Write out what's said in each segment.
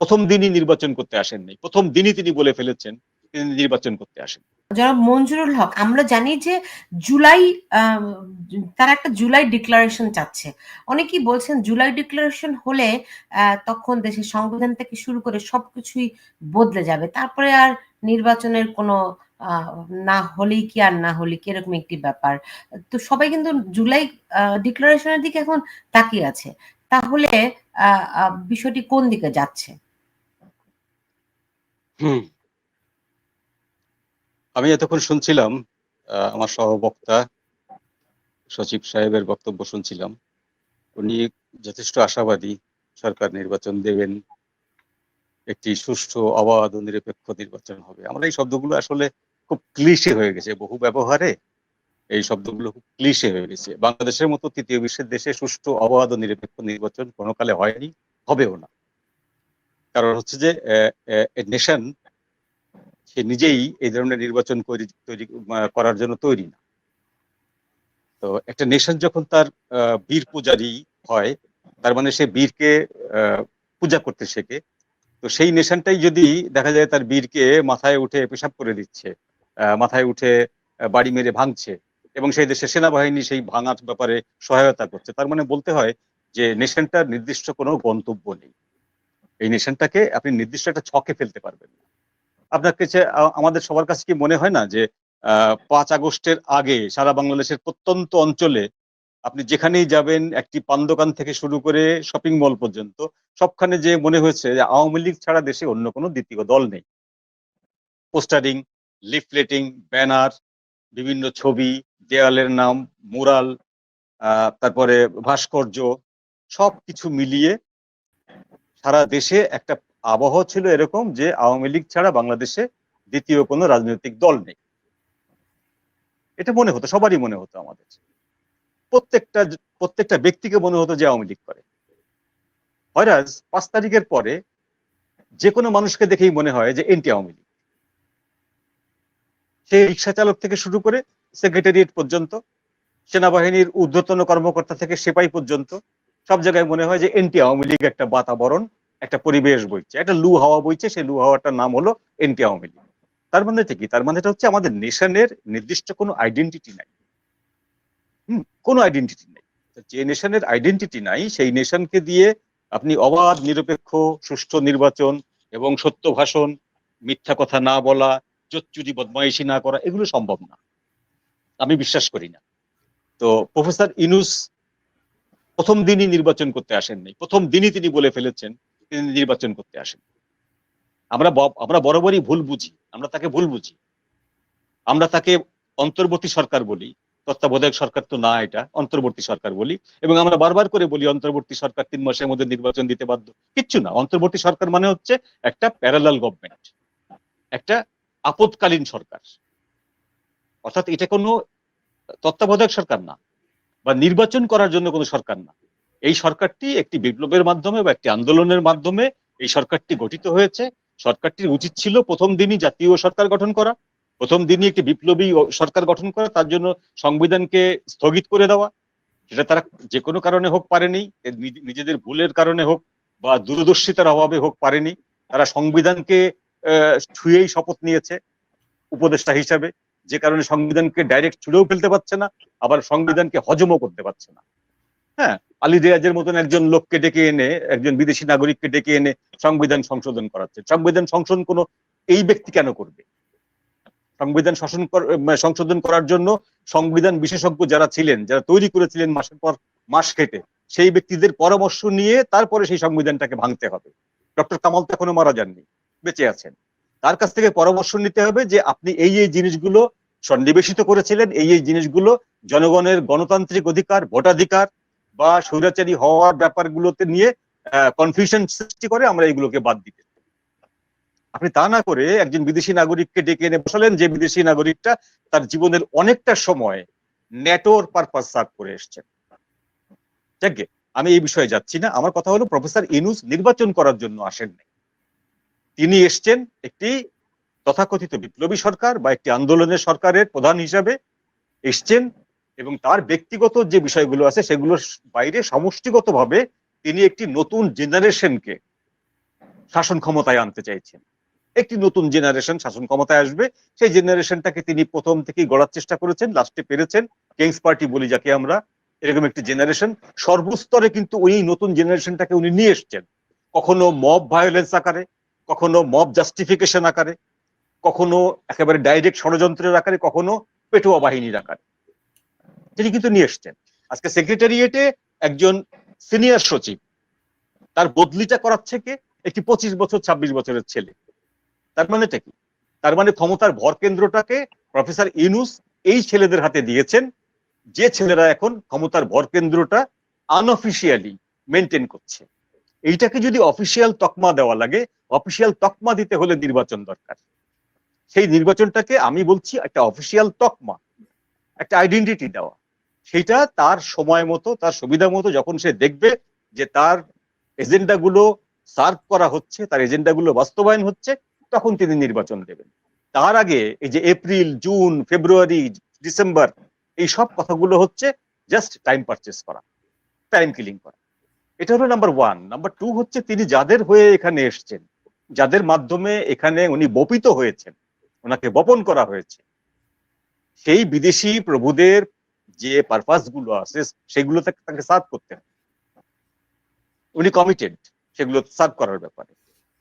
প্রথম দিনই নির্বাচন করতে আসেননি প্রথম দিনই তিনি বলে ফেলেছেন, তিনি নির্বাচন করতে আসেন। জনাব মঞ্জুরুল হক, আমরা জানি যে জুলাই তারা একটা জুলাই ডিক্লারেশন চাচ্ছে। অনেকেই বলছেন জুলাই ডিক্লারেশন হলে তখন দেশের সংবিধান থেকে শুরু করে সবকিছুই বদলে যাবে। তারপরে আর নির্বাচনের কোনো না হলেই কি আর না হলে কি এরকম একটি ব্যাপার? তো সবাই কিন্তু জুলাই ডিক্লারেশনের দিকে এখন তাকিয়ে আছে। তাহলে বিষয়টি কোন দিকে যাচ্ছে? আমি এতক্ষণ শুনছিলাম আমার সহবক্তা সচিব সাহেবের বক্তব্য শুনছিলাম। উনি যথেষ্ট আশাবাদী সরকার নির্বাচন দেবেন, একটি সুষ্ঠু, অবাধ ও নিরপেক্ষ নির্বাচন হবে। আমরা এই শব্দগুলো আসলে খুব ক্লিশে হয়ে গেছে, বহু ব্যবহারে এই শব্দগুলো খুব ক্লিশে হয়ে গেছে। বাংলাদেশের মতো তৃতীয় বিশ্বের দেশে সুষ্ঠু, অবাধ ও নিরপেক্ষ নির্বাচন কোনো কালে হয়নি, হবেও না। কারণ হচ্ছে যে নেশন সে নিজেই এই ধরনের নির্বাচন তৈরি করার জন্য তৈরি না। তো একটা নেশন যখন তার বীর পূজারী হয়, তার মানে সে বীরকে পূজা করতে শেখে। তো সেই নেশনটাই যদি দেখা যায় তার বীরকে মাথায় উঠে পেশাব করে দিচ্ছে মাথায় উঠে বাড়ি মেরে ভাঙছে এবং সেই দেশের সেনাবাহিনী সেই ভাঙার ব্যাপারে সহায়তা করছে, তার মানে বলতে হয় যে নেশনটার নির্দিষ্ট কোনো গন্তব্য নেই। এই নেশনটাকে আপনি নির্দিষ্ট একটা ছকে ফেলতে পারবেন। আপনার কাছে আমাদের সবার কাছে কি মনে হয় না যে পাঁচ আগস্টের আগে সারা বাংলাদেশের প্রত্যন্ত অঞ্চলে আপনি যেখানেই যাবেন, একটি পান দোকান থেকে শুরু করে শপিং মল পর্যন্ত সবখানে যে মনে হয়েছে যে, আওয়ামী লীগ ছাড়া দেশে অন্য কোনো দ্বিতীয় দল নেই। পোস্টারিং, লিফলেটিং, ব্যানার, বিভিন্ন ছবি, দেয়ালের নাম, মুরাল তারপরে ভাস্কর্য সব কিছু মিলিয়ে সারা দেশে একটা আবহাওয়া ছিল এরকম যে আওয়ামী লীগ ছাড়া বাংলাদেশে দ্বিতীয় কোনো রাজনৈতিক দল নেই। এটা মনে হতো, সবারই মনে হতো আমাদের। প্রত্যেকটা প্রত্যেকটা ব্যক্তিকে মনে হতো যে আওয়ামী লীগ করে। হয়রাজ পাঁচ তারিখের পরে যে কোনো মানুষকে দেখেই মনে হয় যে এনটি আওয়ামী লীগ। সেই রিক্সা চালক থেকে শুরু করে সেক্রেটারিয়েট পর্যন্ত, সেনাবাহিনীর ঊর্ধ্বতন কর্মকর্তা থেকে সেপাই পর্যন্ত সব জায়গায় মনে হয় যে এনটি আওয়ামী লীগ একটা বাতাবরণ, একটা পরিবেশ বইছে, একটা লু হাওয়া বইছে, সেই লু হাওয়াটার নাম হলো এনটি আওয়ামী লীগ। তার মানে কি? তার মানে এটা হচ্ছে আমাদের নেশনের নির্দিষ্ট কোনো আইডেন্টিটি নাই। হম, কোনো আইডেন্টিটি নাই। যে নেশনের আইডেন্টিটি নাই, সেই নেশনকে দিয়ে আপনি অবাধ, নিরপেক্ষ, সুষ্ঠু নির্বাচন এবং সত্য ভাষণ, মিথ্যা কথা না বলা চুরি বদমাইশি না করা, এগুলো সম্ভব না। আমি বিশ্বাস করি না। তো প্রফেসর ইনুস প্রথম দিনই নির্বাচন করতে আসেননি প্রথম দিনই তিনি বলে ফেলেছেন, তিনি নির্বাচন করতে আসেন আমরা আমরা বরাবরই ভুল বুঝি, আমরা তাকে ভুল বুঝি। আমরা তাকে অন্তর্বর্তী সরকার বলি, তত্ত্বাবধায়ক সরকার তো না এটা, অন্তর্বর্তী সরকার বলি। এবং আমরা বারবার করে বলি, অন্তর্বর্তী সরকার তিন মাসের মধ্যে নির্বাচন দিতে বাধ্য। কিচ্ছু না, অন্তর্বর্তী সরকার মানে হচ্ছে একটা প্যারালাল গভর্নমেন্ট একটা আপদকালীন সরকার। অর্থাৎ এটা কোনো তত্ত্বাবধায়ক সরকার না। বা নির্বাচন করার জন্য কোনো সরকার না। এই সরকারটি একটি বিপ্লবের মাধ্যমে বা একটি আন্দোলনের মাধ্যমে এই সরকারটি গঠিত হয়েছে। সরকারটির উচিত ছিল প্রথম দিনই জাতীয় সরকার গঠন করা। প্রথম দিনই একটি বিপ্লবী সরকার গঠন করা, তার জন্য সংবিধানকে স্থগিত করে দেওয়া। সেটা তারা যে কোনো কারণে হোক পারেনি নিজেদের ভুলের কারণে হোক বা দূরদর্শিতার অভাবে হোক পারেনি, তারা সংবিধানকে ছুঁয়েই শপথ নিয়েছে উপদেষ্টা হিসাবে। যে কারণে সংবিধানকে ডাইরেক্ট ছুঁড়েও ফেলতে পারছে না, আবার সংবিধানকে হজমও করতে পারছে না। হ্যাঁ আলী রিয়াজের মতন একজন লোককে ডেকে এনে, একজন বিদেশি নাগরিককে ডেকে এনে সংবিধান সংশোধন করাচ্ছে। সংবিধান সংশোধন কোনো এই ব্যক্তি কেন করবে? সংবিধান শাসন কর- সংশোধন করার জন্য সংবিধান বিশেষজ্ঞ যারা ছিলেন, যারা তৈরি করেছিলেন মাসের পর মাস কেটে, সেই ব্যক্তিদের পরামর্শ নিয়ে তারপরে সেই সংবিধানটাকে ভাঙতে হবে। ডক্টর কামাল তো এখনও মারা যাননি, বেঁচে আছেন। তার কাছ থেকে পরামর্শ নিতে হবে যে আপনি এই এই জিনিসগুলো সন্নিবেশিত করেছিলেন, এই এই জিনিসগুলো জনগণের গণতান্ত্রিক অধিকার, ভোটাধিকার বা স্বৈরাচারী হওয়ার ব্যাপারগুলোতে নিয়ে কনফিউশন সৃষ্টি করে আমরা এগুলোকে বাদ দিতে আপনি তা না করে একজন বিদেশি নাগরিককে ডেকে এনে বসালেন যে বিদেশি নাগরিকটা তার জীবনের অনেকটা সময় নেটোর পারপাস সার্ভ করে এসছেন। আমি এই বিষয়ে যাচ্ছি না। আমার কথা হলো প্রফেসর ইনুস নির্বাচন করার জন্য আসেন নাই তিনি এসছেন একটি তথাকথিত বিপ্লবী সরকার বা একটি আন্দোলনের সরকারের প্রধান হিসাবে এসছেন এবং তার ব্যক্তিগত যে বিষয়গুলো আছে সেগুলোর বাইরে সমষ্টিগতভাবে তিনি একটি নতুন জেনারেশনকে শাসন ক্ষমতায় আনতে চাইছেন। একটি নতুন জেনারেশন শাসন ক্ষমতায় আসবে। সেই জেনারেশনটাকে তিনি প্রথম থেকেই গড়ার চেষ্টা করেছেন, লাস্টে পেরেছেন। কিংস পার্টি বলি যাকে আমরা, এরকম একটি জেনারেশন। সর্বস্তরে কিন্তু ওই নতুন জেনারেশনটাকে উনি নিয়ে এসছেন। কখনো মব ভায়োলেন্স আকারে কখনো মব জাস্টিফিকেশন আকারে, কখনো একেবারে ডাইরেক্ট ষড়যন্ত্রের আকারে, কখনো পেটোয়া বাহিনীর আকারে। তিনি কিন্তু নিয়ে এসছেন। আজকে সেক্রেটারিয়েটে একজন সিনিয়র সচিব, তার বদলিটা করাচ্ছে কে? একটি পঁচিশ বছর, ছাব্বিশ বছরের ছেলে। তার মানেটা কি? তার মানে ক্ষমতার ভর কেন্দ্রটাকে প্রফেসর ইনুস এই ছেলেদের হাতে দিয়েছেন, যে ছেলেরা এখন ক্ষমতার ভর কেন্দ্রটা আনঅফিসিয়ালি মেনটেন করছে। এইটাকে যদি অফিসিয়াল তকমা দেওয়া লাগে অফিসিয়াল তকমা দিতে হলে নির্বাচন দরকার। সেই নির্বাচনটাকে আমি বলছি একটা অফিসিয়াল তকমা, একটা আইডেন্টিটি দেওয়া। সেটা তার সময় মতো, তার সুবিধা মতো যখন সে দেখবে যে তার এজেন্ডা গুলো সার্ভ করা হচ্ছে, তার এজেন্ডা গুলো বাস্তবায়ন হচ্ছে, তখন তিনি নির্বাচন দেবেন। তার আগে এই যে এপ্রিল, জুন, ফেব্রুয়ারি, ডিসেম্বর, এই সব কথাগুলো হচ্ছে জাস্ট টাইম পারচেস করা টাইম কিলিং করা। এটা হলো নাম্বার ওয়ান নাম্বার টু হচ্ছে তিনি যাদের হয়ে এখানে এসছেন, যাদের মাধ্যমে এখানে উনি বপিত হয়েছেন, ওনাকে বপন করা হয়েছে। সেই বিদেশি প্রভুদের যে পারপাসগুলো আছে, সেগুলো তাকে সার্ভ করতে হবে। উনি কমিটেড সেগুলো সার্ভ করার ব্যাপারে।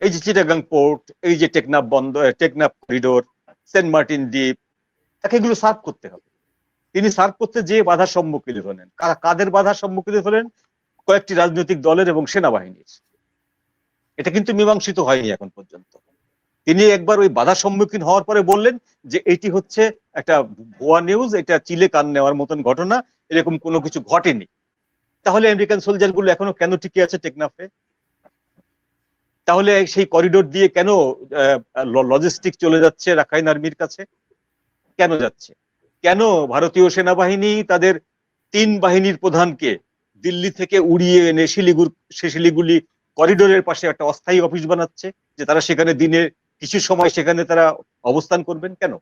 এই যে চিটাগাং পোর্ট এই যে টেকনাফ বন্ধ, টেকনাফ করিডোর সেন্ট মার্টিন দ্বীপ তাকে এগুলো সার্ভ করতে হবে। তিনি সার্ভ করতে যে বাধার সম্মুখীন হলেন কাদের বাধার সম্মুখীন হলেন? কয়েকটি রাজনৈতিক দলের এবং সেনাবাহিনীর। এটা কিন্তু মীমাংসিত হয়নি এখন পর্যন্ত। তিনি একবার ওই বাধার সম্মুখীন হওয়ার পরে বললেন যে এটি হচ্ছে একটা ভুয়া নিউজ এটা চিলে কান নেওয়ার মতন ঘটনা, এরকম কোনো কিছু ঘটেনি। তাহলে আমেরিকান সোলজারগুলো এখনও কেন টিকে আছে টেকনাফে? তাহলে সেই করিডোর দিয়ে কেন লজিস্টিক চলে যাচ্ছে রাখাইন আর্মির কাছে? কেন যাচ্ছে? কেন ভারতীয় সেনাবাহিনী তাদের তিন বাহিনীর প্রধানকে দিল্লি থেকে উড়িয়ে এনে শিলিগুড় শিলিগুড়ি শিলিগুড়ি করিডোরের পাশে একটা অস্থায়ী অফিস বানাচ্ছে, যে তারা সেখানে দিনে কিছু সময় সেখানে তারা অবস্থান করবেন কেন?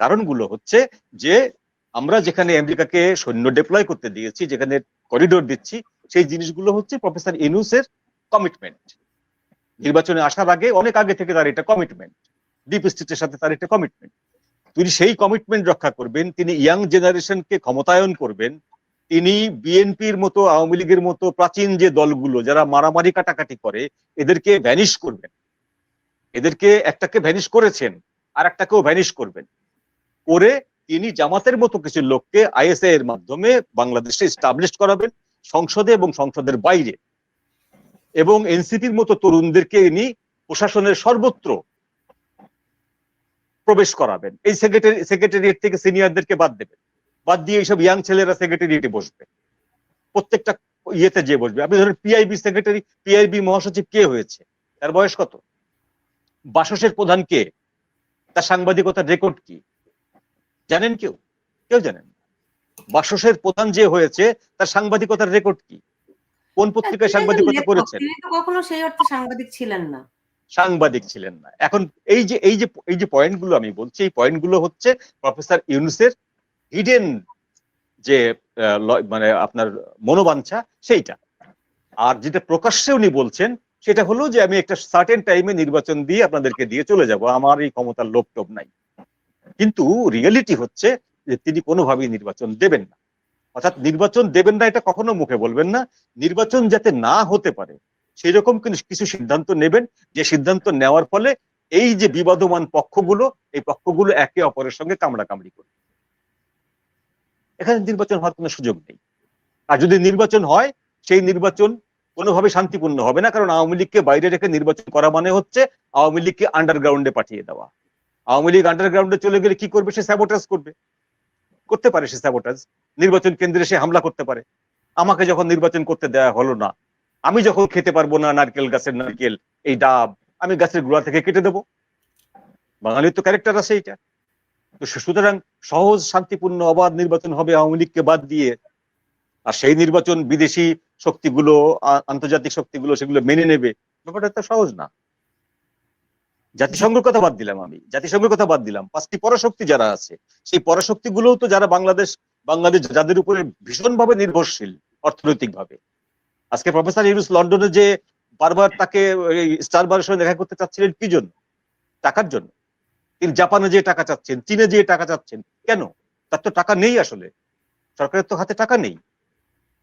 কারণগুলো হচ্ছে যে আমরা যেখানে আমেরিকাকে সৈন্য ডিপ্লয় করতে দিয়েছি, যেখানে করিডোর দিচ্ছি, সেই জিনিসগুলো হচ্ছে প্রফেসর ইনুসের কমিটমেন্ট নির্বাচনে আসার আগে, অনেক আগে থেকে তার এটা কমিটমেন্ট ডিপ স্টেটের সাথে তার এটা কমিটমেন্ট তিনি সেই কমিটমেন্ট রক্ষা করবেন, তিনি ইয়াং জেনারেশনকে ক্ষমতায়ন করবেন তিনি বিএনপির মতো, আওয়ামী লীগের মতো প্রাচীন যে দলগুলো, যারা মারামারি কাটাকাটি করে, এদেরকে ভ্যানিশ করবেন। এদেরকে একটাকে ভ্যানিশ করেছেন, আর একটাকেও ভ্যানিশ করবেন। করে তিনি জামাতের মতো কিছু লোককে আইএসআই এর মাধ্যমে বাংলাদেশে স্টাবলিশ করাবেন, সংসদে এবং সংসদের বাইরে। এবং এনসিপির মতো তরুণদেরকে ইনি প্রশাসনের সর্বত্র প্রবেশ করাবেন। এই সেক্রেটারি সেক্রেটারিয়েট থেকে সিনিয়রদেরকে বাদ দেবেন। বাদ দিয়ে এইসব ইয়াং ছেলেরা সেক্রেটারিয়েটে বসবে। প্রত্যেকটা ইয়েতে যে বসবে। আপনি ধরেন পিআইবি সেক্রেটারি পিআইবি মহাসচিব কে হয়েছে? তার বয়স কত? বাসসের প্রধান কে? তার সাংবাদিকতার রেকর্ড কি? জানেন কেউ? কেউ জানেন বাসসের প্রধান যে হয়েছে তার সাংবাদিকতার রেকর্ড কি? কোন পত্রিকায় সাংবাদিকতা করেছেন? কখনো সেই অর্থে সাংবাদিক ছিলেন না। সাংবাদিক ছিলেন না। এখন এই যে এই যে এই যে পয়েন্টগুলো আমি বলছি এই পয়েন্টগুলো হচ্ছে প্রফেসর ইউনুসের হিডেন যে মানে আপনার মনোবাঞ্ছা সেইটা। আর যেটা প্রকাশ্যে উনি বলছেন, সেটা হলো যে আমি একটা সার্টেন টাইমে নির্বাচন দিয়ে আপনাদেরকে দিয়ে চলে যাব। আমার এই ক্ষমতার লোভ নাই। কিন্তু রিয়েলিটি হচ্ছে যে তিনি কোনোভাবেই নির্বাচন দেবেন না। অর্থাৎ নির্বাচন দেবেন না এটা কখনো মুখে বলবেন না। নির্বাচন যাতে না হতে পারে সেই রকম কিছু সিদ্ধান্ত নেবেন। যে সিদ্ধান্ত নেওয়ার ফলে এই যে বিবাদমান পক্ষগুলো, এই পক্ষগুলো একে অপরের সঙ্গে কামড়াকামড়ি করবে। এখানে নির্বাচন হওয়ার কোনো সুযোগ নেই। আর যদি নির্বাচন হয়, সেই নির্বাচন কোনোভাবে শান্তিপূর্ণ হবে না, কারণ আওয়ামী লীগকে বাইরে রেখে নির্বাচন করা মানে হচ্ছে আওয়ামী লীগকে আন্ডারগ্রাউন্ডে পাঠিয়ে দেওয়া। আওয়ামী লীগ আন্ডারগ্রাউন্ডে চলে গেলে কি করবে? সে স্যাবোটাজ করবে। করতে পারে সে স্যাবোটাজ নির্বাচন কেন্দ্রে সে হামলা করতে পারে। আমাকে যখন নির্বাচন করতে দেওয়া হলো না, আমি যখন খেতে পারব না নারকেল গাছের নারকেল, এই ডাব, আমি গাছের গোড়া থেকে কেটে দেবো। বাঙালির তো ক্যারেক্টার আছে এইটা। সুতরাং সহজ, শান্তিপূর্ণ অবাধ নির্বাচন হবে আওয়ামী লীগকে বাদ দিয়ে। আর সেই নির্বাচন বিদেশি শক্তিগুলো আন্তর্জাতিক শক্তিগুলো সেগুলো মেনে নেবে, ব্যাপারটা তো সহজ না। জাতিসংঘের কথা বাদ দিলাম আমি। জাতিসংঘের কথা বাদ দিলাম। পাঁচটি পরাশক্তি যারা আছে, সেই পরাশক্তি গুলোও তো যারা বাংলাদেশ বাংলাদেশ যাদের উপরে ভীষণভাবে নির্ভরশীল অর্থনৈতিক ভাবে আজকে প্রফেসর ইউনুস লন্ডনে যে বারবার তাকে স্টার বারের সঙ্গে দেখা করতে চাচ্ছিলেন কি জন্য? টাকার জন্য। তিনি জাপানে যে টাকা চাচ্ছেন, চীনে যে টাকা চাচ্ছেন, কেন? তার তো টাকা নেই আসলে। সরকারের তো হাতে টাকা নেই।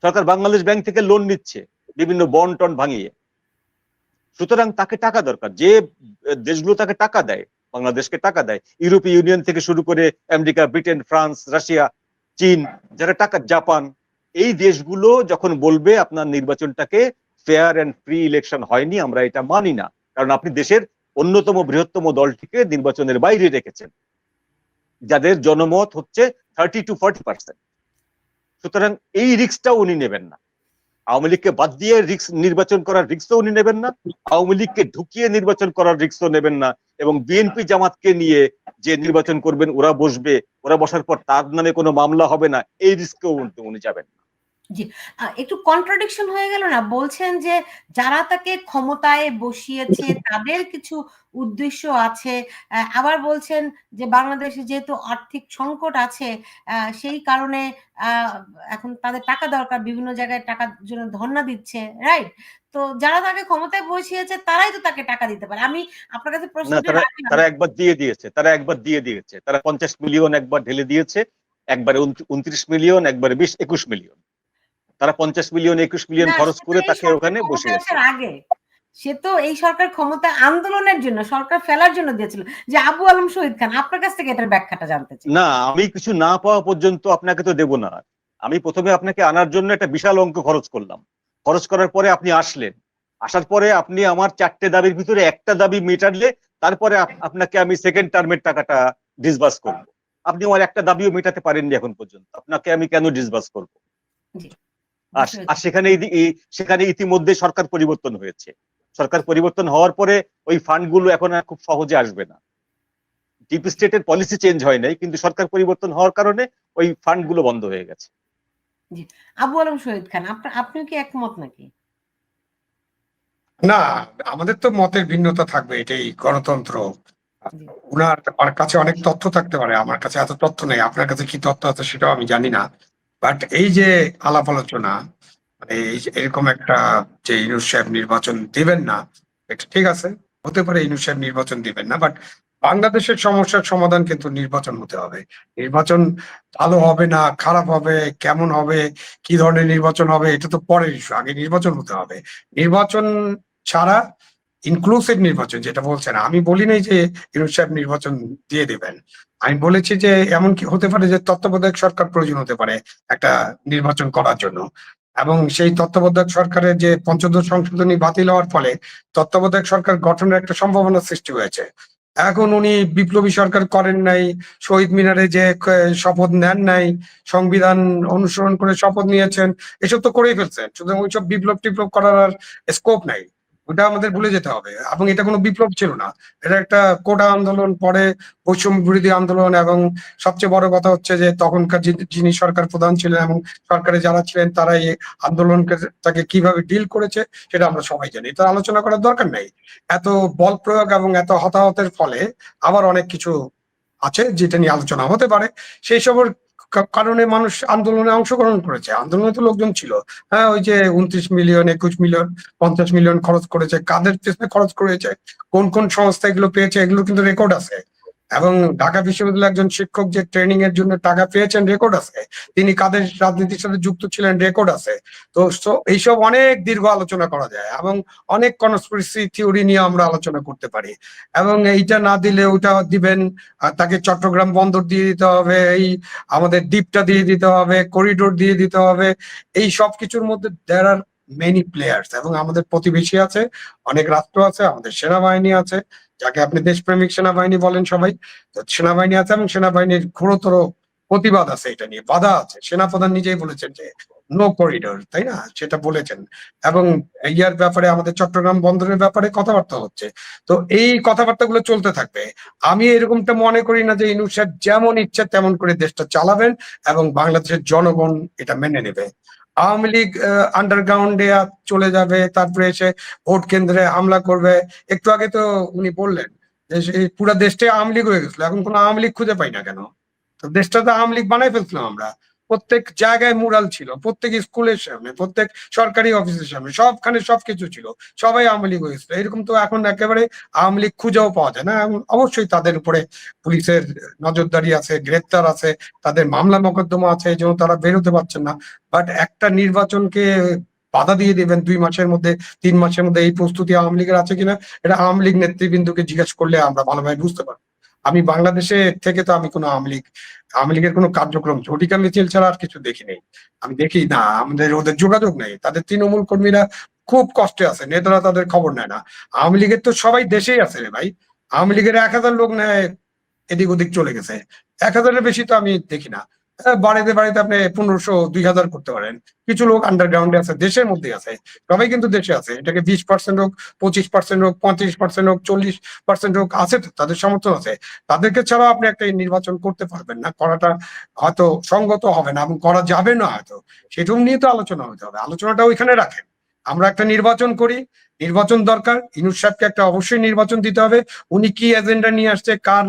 সরকার বাংলাদেশ ব্যাংক থেকে লোন নিচ্ছে, বিভিন্ন বন্ড টন ভাঙিয়ে। সুতরাং তাকে টাকা দরকার। যে দেশগুলো তাকে টাকা দেয়, বাংলাদেশকে টাকা দেয়, ইউরোপীয় ইউনিয়ন থেকে শুরু করে আমেরিকা, ব্রিটেন, ফ্রান্স, রাশিয়া, চীন, যারা টাকা, জাপান, এই দেশগুলো যখন বলবে আপনার নির্বাচনটাকে ফেয়ার অ্যান্ড ফ্রি ইলেকশন হয়নি, আমরা এটা মানি না। কারণ আপনি দেশের অন্যতম বৃহত্তম দলটিকে নির্বাচনের বাইরে রেখেছেন, যাদের জনমত হচ্ছে থার্টি টু ফর্টি পার্সেন্ট সুতরাং এই রিক্সটাও উনি নেবেন না। আওয়ামী লীগকে বাদ দিয়ে রিক্স নির্বাচন করার রিক্সও উনি নেবেন না, আওয়ামী লীগকে ঢুকিয়ে নির্বাচন করার রিক্সও নেবেন না, এবং বিএনপি জামাতকে নিয়ে যে নির্বাচন করবেন, ওরা বসবে, ওরা বসার পর তার নামে কোনো মামলা হবে না, এই রিস্কেও উনি যাবেন না। আহ, একটু কন্ট্রাডিকশন হয়ে গেল না? বলছেন যে যারা তাকে ক্ষমতায় বসিয়েছে তাদের কিছু উদ্দেশ্য আছে। আবার বলছেন যে বাংলাদেশে যেহেতু আর্থিক সংকট আছে আহ, সেই কারণে আহ, এখন তাদের টাকা দরকার বিভিন্ন জায়গায় টাকার জন্য ধর্ণা দিচ্ছে রাইট তো যারা তাকে ক্ষমতায় বসিয়েছে তারাই তো তাকে টাকা দিতে পারে। আমি আপনার কাছে না প্রশ্নটা তারা তারা একবার দিয়ে দিয়েছে তারা একবার দিয়ে দিয়েছে। তারা পঞ্চাশ মিলিয়ন একবার ঢেলে দিয়েছে একবারে উনত্রিশ মিলিয়ন একবারে বিশ একুশ মিলিয়ন তারা পঞ্চাশ মিলিয়ন একুশ মিলিয়ন খরচ করে তাকে ওখানে আসার আগে। সে তো এই সরকার ক্ষমতা আন্দোলনের জন্য সরকার ফেলার জন্য দিয়েছিল। যে আবু আলম শহীদ খান আপনার কাছ থেকে এটার ব্যাখ্যাটা জানতে চাই। না আমি কিছু না পাওয়া পর্যন্ত আপনাকে তো দেব না। আমি প্রথমে আপনাকে আনার জন্য একটা বিশাল অঙ্ক খরচ করলাম। খরচ করার পরে আপনি আসলেন। আসার পরে আপনি আমার চারটে দাবির ভিতরে একটা দাবি মেটালে তারপরে আপনাকে আমি সেকেন্ড টার্মের টাকাটা ডিসবার্স করব। আপনি আমার একটা দাবিও মেটাতে পারেননি এখন পর্যন্ত। আপনাকে আমি কেন ডিসবার্স করব? জি। আর আর সেখানে সেখানে ইতিমধ্যে সরকার পরিবর্তন হয়েছে। সরকার পরিবর্তন হওয়ার পরে ওই ফান্ডগুলো এখন আর খুব সহজে আসবে না। ডিপ স্টেটের পলিসি চেঞ্জ হয় নাই কিন্তু সরকার পরিবর্তন হওয়ার কারণে ওই ফান্ডগুলো বন্ধ হয়ে গেছে। আবু আলম শহীদ খান আপনার আপনিও কি একমত নাকি? না আমাদের তো মতের ভিন্নতা থাকবে এটাই গণতন্ত্র। জি। উনার কাছে অনেক তথ্য থাকতে পারে আমার কাছে এত তথ্য নেই। আপনার কাছে কি তথ্য আছে সেটাও আমি জানি না। বাট এই যে আলাপ আলোচনা মানে এরকম একটা যে ইউনুস সাহেব নির্বাচন দিবেন না, এটা ঠিক আছে, হতে পারে ইউনুস সাহেব নির্বাচন দিবেন না বাট বাংলাদেশের সমস্যার সমাধান কিন্তু নির্বাচন হতে হবে। নির্বাচন ভালো হবে না, খারাপ হবে, কেমন হবে, কি ধরনের নির্বাচন হবে, এটা তো পরের ইস্যু আগে নির্বাচন হতে হবে। নির্বাচন ছাড়া ইনক্লুসিভ নির্বাচন, যেটা বলছেন, আমি বলি নাই যে ইউনুস সাহেব নির্বাচন দিয়ে দেবেন। আমি বলেছি যে এমন কি হতে পারে যে তত্ত্বাবধায়ক সরকার প্রয়োজন হতে পারে একটা নির্বাচন করার জন্য। এবং সেই তত্ত্বাবধায়ক সরকারের যে পঞ্চদশ সংশোধনী বাতিল হওয়ার ফলে তত্ত্বাবধায়ক সরকার গঠনের একটা সম্ভাবনা সৃষ্টি হয়েছে। এখন উনি বিপ্লবী সরকার করেন নাই, শহীদ মিনারে যে শপথ নেন নাই, সংবিধান অনুসরণ করে শপথ নিয়েছেন, এসব তো করেই ফেলছেন। সুতরাং ওইসব বিপ্লব টিপ্লব করার আর স্কোপ নাই। ওটা আমাদের ভুলে যেতে হবে। এবং এটা কোনো বিপ্লব ছিল না। এটা একটা কোটা আন্দোলন, পরে বৈষম্য বিরোধী আন্দোলন এবং সবচেয়ে বড় কথা হচ্ছে যে তখনকার যিনি সরকার প্রধান ছিলেন এবং সরকারে যারা ছিলেন তারা এই আন্দোলনকে, তাকে কীভাবে ডিল করেছে সেটা আমরা সবাই জানি। এটা আলোচনা করার দরকার নেই। এত বল প্রয়োগ এবং এত হতাহতের ফলে আবার অনেক কিছু আছে যেটা নিয়ে আলোচনা হতে পারে। সেই সবের কারণে মানুষ আন্দোলনে অংশগ্রহণ করেছে। আন্দোলনে তো লোকজন ছিল। হ্যাঁ ওই যে উনত্রিশ মিলিয়ন, একুশ মিলিয়ন, পঞ্চাশ মিলিয়ন খরচ করেছে। কাদের পেছনে খরচ করেছে? কোন কোন সংস্থা এগুলো পেয়েছে? এগুলো কিন্তু রেকর্ড আছে। এবং ঢাকা বিশ্ববিদ্যালয়ের একজন শিক্ষক যে ট্রেনিং এর জন্য টাকা পেয়েছেন রেকর্ড আছে, তিনি কাদের রাজনীতির সাথে যুক্ত ছিলেন রেকর্ড আছে। তো এইসব অনেক দীর্ঘ আলোচনা করা যায় এবং অনেক কনস্পিরেসি থিওরি নিয়ে আমরা আলোচনা করতে পারি। এবং এইটা না দিলে ওটা দিবেন তাকে চট্টগ্রাম বন্দর দিয়ে দিতে হবে, এই আমাদের দ্বীপটা দিয়ে দিতে হবে করিডোর দিয়ে দিতে হবে। এই সব কিছুর মধ্যে দেয়ার আর মেনি প্লেয়ার্স এবং আমাদের প্রতিবেশী আছে, অনেক রাষ্ট্র আছে, আমাদের সেনাবাহিনী আছে। যাকে আপনি দেশপ্রেমিক সেনাবাহিনী বলেন সবাই, তো সেনাবাহিনী আছে এবং সেনাবাহিনীর ঘোরতর প্রতিবাদ আছে, এটা নিয়ে বাধা আছে। সেনাপ্রধান নিজেই বলেছেন যে নো করিডোর তাই না? সেটা বলেছেন। এবং ইয়ার ব্যাপারে, আমাদের চট্টগ্রাম বন্দরের ব্যাপারে কথাবার্তা হচ্ছে। তো এই কথাবার্তাগুলো চলতে থাকবে। আমি এরকমটা মনে করি না যে ইনু সাহেব যেমন ইচ্ছা তেমন করে দেশটা চালাবেন এবং বাংলাদেশের জনগণ এটা মেনে নেবে। আওয়ামী লীগ আন্ডারগ্রাউন্ডে চলে যাবে, তারপরে এসে ভোট কেন্দ্রে হামলা করবে। একটু আগে তো উনি বললেন যে পুরো দেশটাই আওয়ামী লীগ হয়ে গেছিল। এখন কোনো আওয়ামী লীগ খুঁজে পাই না কেন? তো দেশটা তো আওয়ামী লীগ বানাই ফেলছিলাম আমরা। প্রত্যেক জায়গায় মুরাল ছিল, প্রত্যেক স্কুলের সামনে, প্রত্যেক সরকারি অফিসের সামনে, সবখানে সবকিছু ছিল, সবাই আওয়ামী লীগ হয়েছিল এরকম তো এখন একেবারে আওয়ামী লীগ খুঁজেও পাওয়া যায় না। অবশ্যই তাদের উপরে পুলিশের নজরদারি আছে, গ্রেপ্তার আছে, তাদের মামলা মোকদ্দমা আছে, এই জন্য তারা বেরোতে পারছেন না। বাট একটা নির্বাচনকে বাধা দিয়ে দেবেন দুই মাসের মধ্যে, তিন মাসের মধ্যে এই প্রস্তুতি আওয়ামী লীগের আছে কিনা, এটা আওয়ামী লীগ নেতৃবৃন্দকে জিজ্ঞেস করলে আমরা ভালোভাবে বুঝতে পারব। আমি বাংলাদেশে থেকে তো আমি কোনো আওয়ামী লীগ, আওয়ামী লীগের কোনো কার্যক্রম ঝটিকা মিছিল ছাড়া আর কিছু দেখি নেই আমি দেখি, না, আমাদের ওদের যোগাযোগ নেই। তাদের তৃণমূল কর্মীরা খুব কষ্টে আছে, নেতারা তাদের খবর নেয় না। আওয়ামী লীগের তো সবাই দেশেই আছে রে ভাই। আওয়ামী লীগের এক হাজার লোক নেয়, এদিক ওদিক চলে গেছে। এক হাজারের বেশি তো আমি দেখি না। বাড়িতে বাড়িতে আপনি পনেরোশো দুই হাজার করতে পারেন। কিছু লোক আন্ডারগ্রাউন্ডে আছে, দেশের মধ্যে আছে। সবাই কিন্তু দেশে আছে। এটাকে বিশ পার্সেন্ট হোক, পঁচিশ পার্সেন্ট হোক, পঁয়ত্রিশ পার্সেন্ট হোক, চল্লিশ পার্সেন্ট হোক, আছে তো, তাদের সমর্থন আছে। তাদেরকে ছাড়াও আপনি একটা নির্বাচন করতে পারবেন না। করাটা হয়তো সঙ্গত হবে না এবং করা যাবে না হয়তো। সেটুকু নিয়ে তো আলোচনা হতে হবে। আলোচনাটা ওইখানে রাখেন। আমরা একটা নির্বাচন করি, নির্বাচন দরকার ইনুর সাহেবকে একটা অবশ্যই নির্বাচন দিতে হবে। উনি কি এজেন্ডা নিয়ে আসছে, কার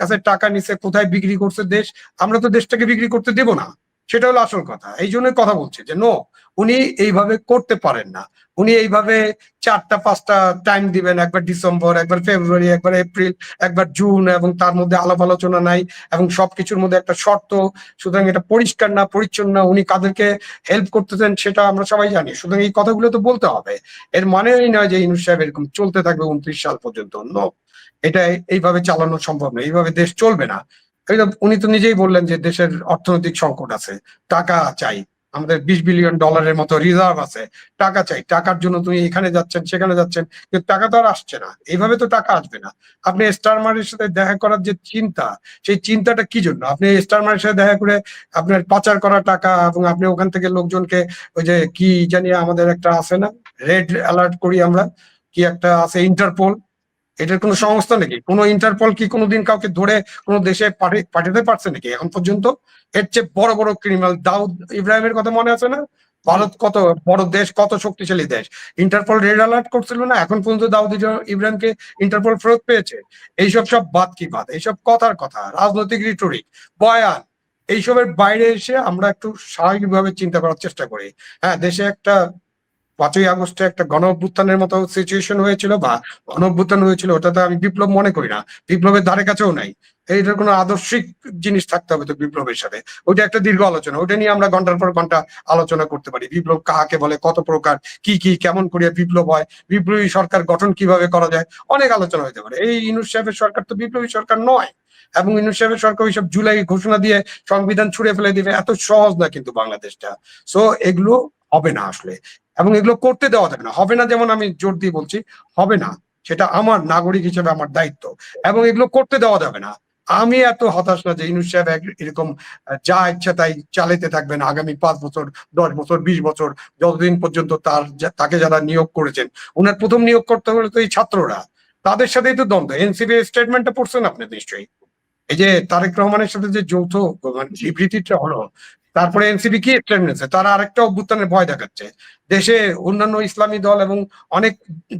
কাছে টাকা নিছে, কোথায় বিক্রি করছে দেশ, আমরা তো দেশটাকে বিক্রি করতে দেব না। সেটা হলো আসল কথা। এই জন্যই কথা বলছি যে নো উনি এইভাবে করতে পারেন না। উনি এইভাবে চারটা, পাঁচটা টাইম দিবেন, একবার ডিসেম্বর একবার ফেব্রুয়ারি একবার এপ্রিল একবার জুন এবং তার মধ্যে আলাপ আলোচনা নাই এবং সবকিছুর মধ্যে একটা শর্ত, সুতরাং এটা পরিষ্কার না, পরিচ্ছন্ন না, উনি কাদেরকে হেল্প করতেছেন সেটা আমরা সবাই জানি। সুতরাং এই কথাগুলো তো বলতে হবে। এর মানে এই নয় যে ইনুস সাহেব এরকম চলতে থাকবে উনত্রিশ সাল পর্যন্ত। নো এটা এইভাবে চালানো সম্ভব নয়। এইভাবে দেশ চলবে না। উনি তো নিজেই বললেন যে দেশের অর্থনৈতিক সংকট আছে, টাকা চাই, আমাদের বিশ বিলিয়ন ডলারের মতো রিজার্ভ আছে, টাকা চাই, টাকার জন্য তুমি এখানে যাচ্ছেন, সেখানে যাচ্ছেন, কিন্তু টাকা তো আর আসছে না, এইভাবে তো টাকা আসবে না। আপনি স্টারমারের সাথে দেখা করার যে চিন্তা, সেই চিন্তাটা কি জন্য? আপনি স্টারমারের সাথে দেখা করে আপনার পাচার করা টাকা এবং আপনি ওখান থেকে লোকজনকে ওই যে কি জানি আমাদের একটা আছে না, রেড অ্যালার্ট করি আমরা, কি একটা আছে, ইন্টারপোল এটার কোনো সংস্থা নাকি? কোনো ইন্টারপল কি কোনোদিন কাউকে ধরে কোনো দেশে পাঠি- পাঠাতে পারছে নাকি? এখন পর্যন্ত এর চেয়ে বড় বড় ক্রিমিনাল দাউদ ইব্রাহিমের কথা মনে আছে না? ভারত কত বড় দেশ, কত শক্তিশালী দেশ? ইন্টারপল রেড অ্যালার্ট করছিল না? এখন পর্যন্ত দাউদ ইব্রা- ইব্রাহিমকে ইন্টারপল ফেরত পেয়েছে? এইসব সব বাদ কি বাদ? এইসব কথার কথা, রাজনৈতিক রিটোরিক বয়ান, এইসবের বাইরে এসে আমরা একটু স্বাভাবিকভাবে চিন্তা করার চেষ্টা করি। হ্যাঁ দেশে একটা পাঁচই আগস্টে একটা গণ অভ্যুত্থানের মতো সিচুয়েশন হয়েছিল বা গণ অভ্যুত্থান হয়েছিল, ওটাতে আমি বিপ্লব মনে করি না। বিপ্লবের ধারে কাছেও নাই। এইটার কোনো আদর্শিক জিনিস থাকতে হবে তো বিপ্লবের সাথে। ওইটা একটা দীর্ঘ আলোচনা। ওইটা নিয়ে আমরা ঘণ্টার পর ঘণ্টা আলোচনা করতে পারি। বিপ্লব কাহাকে বলে, কত প্রকার, কি কি, কেমন করিয়া বিপ্লব হয়, বিপ্লবী সরকার গঠন কীভাবে করা যায়, অনেক আলোচনা হতে পারে। এই ইনুস সাহেবের সরকার তো বিপ্লবী সরকার নয়। এবং ইনুস সাহেবের সরকার ওইসব জুলাই ঘোষণা দিয়ে সংবিধান ছুড়ে ফেলে দিবে, এত সহজ না কিন্তু বাংলাদেশটা। সো এগুলো হবে না আসলে। এবং এগুলো করতে দেওয়া যাবে না। হবে না যেমন আমি জোর দিয়ে বলছি, হবে না। সেটা আমার নাগরিক হিসেবে আমার দায়িত্ব। এবং এগুলো করতে দেওয়া যাবে না। আমি এত হতাশ না যে ইনুস সাহেব এরকম যা ইচ্ছা তাই চালাতে থাকবেন। আগামী পাঁচ বছর, দশ বছর, বিশ বছর, যতদিন পর্যন্ত তার তাকে যারা নিয়োগ করেছেন ওনার প্রথম নিয়োগ করতে হলে তো এই ছাত্ররা। তাদের সাথেই তো দ্বন্দ্ব। এনসিবি স্টেটমেন্টটা পড়ছেন আপনি নিশ্চয়ই। এই যে তারেক রহমানের সাথে যে যৌথ মানে বিবৃতিটা হলো তারপরে এনসিপি কি স্ট্যান্ড তারা আরেকটা অভ্যুত্থানের ভয় দেখাচ্ছে। দেশে অন্যান্য ইসলামী দল এবং অনেক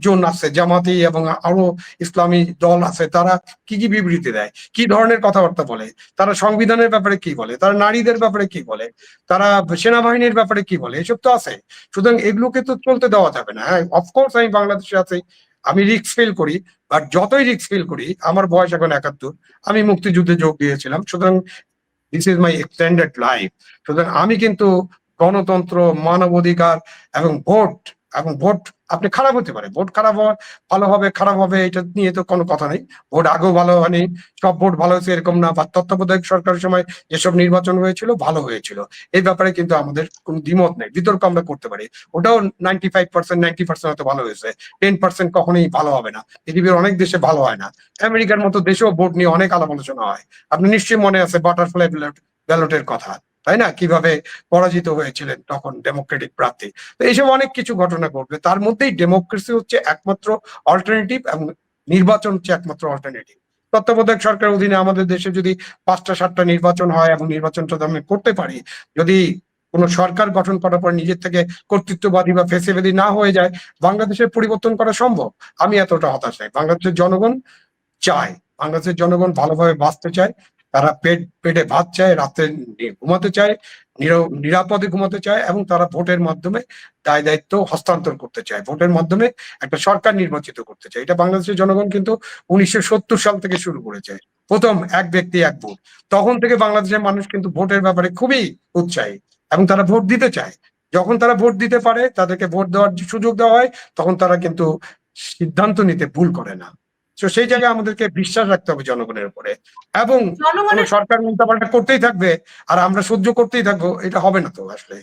জন আছে, জামাতি এবং আরও ইসলামী দল আছে, তারা কি কি বিবৃতি দেয়? কি ধরনের কথাবার্তা বলে? তারা সংবিধানের ব্যাপারে কি বলে? তারা নারীদের ব্যাপারে কি বলে? তারা সেনাবাহিনীর ব্যাপারে কি বলে? এসব তো আছে। সুতরাং এগুলোকে তো চলতে দেওয়া যাবে না। হ্যাঁ অফকোর্স আমি বাংলাদেশে আছি, আমি রিক্স ফিল করি বাট যতই রিক্স ফিল করি, আমার বয়স এখন একাত্তর, আমি মুক্তিযুদ্ধে যোগ দিয়েছিলাম। সুতরাং this is my extended life সুতরাং আমি কিন্তু গণতন্ত্র মানবাধিকার এবং ভোট এবং ভোট আপনি খারাপ হতে পারে। ভোট খারাপ ভালো হবে, খারাপ হবে, এটা নিয়ে তো কোনো কথা নেই। ভোট আগেও ভালো হয়নি, সব ভোট ভালো হয়েছে এরকম না। বা তত্ত্বাবধায়ক সরকারের সময় যেসব নির্বাচন হয়েছিল, ভালো হয়েছিল। এই ব্যাপারে কিন্তু আমাদের কোনো দ্বিমত নেই, বিতর্ক আমরা করতে পারি। ওটাও ninety five percent ninety percent হয়তো ভালো হয়েছে টেন পার্সেন্ট কখনোই ভালো হবে না। পৃথিবীর অনেক দেশে ভালো হয় না। আমেরিকার মতো দেশেও ভোট নিয়ে অনেক আলাপ আলোচনা হয়। আপনি নিশ্চয়ই মনে আছে বাটারফ্লাই ব্যালটের কথা। তাই না? কীভাবে পরাজিত হয়েছিলেন তখন ডেমোক্রেটিক প্রার্থী। তো এইসব অনেক কিছু ঘটনা ঘটবে। তার মধ্যেই ডেমোক্রেসি হচ্ছে একমাত্র অল্টারনেটিভ এবং নির্বাচন হচ্ছে একমাত্র অল্টারনেটিভ তত্ত্বাবধায়ক সরকারের অধীনে আমাদের দেশে যদি পাঁচটা, সাতটা নির্বাচন হয় এবং নির্বাচনটা আমি করতে পারি, যদি কোনো সরকার গঠন করার পর নিজের থেকে কর্তৃত্ববাদী বা ফেসিবাদী না হয়ে যায়, বাংলাদেশের পরিবর্তন করা সম্ভব? আমি এতটা হতাশ নাই। বাংলাদেশের জনগণ চায়। বাংলাদেশের জনগণ ভালোভাবে বাঁচতে চায়। তারা পেট, পেটে ভাত চায়, রাতে ঘুমাতে চায়, নির- নিরাপদে ঘুমাতে চায় এবং তারা ভোটের মাধ্যমে দায় দায়িত্ব হস্তান্তর করতে চায়। ভোটের মাধ্যমে একটা সরকার নির্বাচিত করতে চায়। এটা বাংলাদেশের জনগণ কিন্তু উনিশশো সত্তর সাল থেকে শুরু করেছে। প্রথম এক ব্যক্তি, এক ভোট। তখন থেকে বাংলাদেশের মানুষ কিন্তু ভোটের ব্যাপারে খুবই উৎসাহী এবং তারা ভোট দিতে চায়। যখন তারা ভোট দিতে পারে, তাদেরকে ভোট দেওয়ার সুযোগ দেওয়া হয়, তখন তারা কিন্তু সিদ্ধান্ত নিতে ভুল করে না। তো সেই জায়গায় আমাদেরকে বিশ্বাস রাখতে হবে জনগণের উপরে। এবং সরকার উল্টাপাল্টা করতেই থাকবে আর আমরা সহ্য করতেই থাকব এটা হবে না তো আসলে।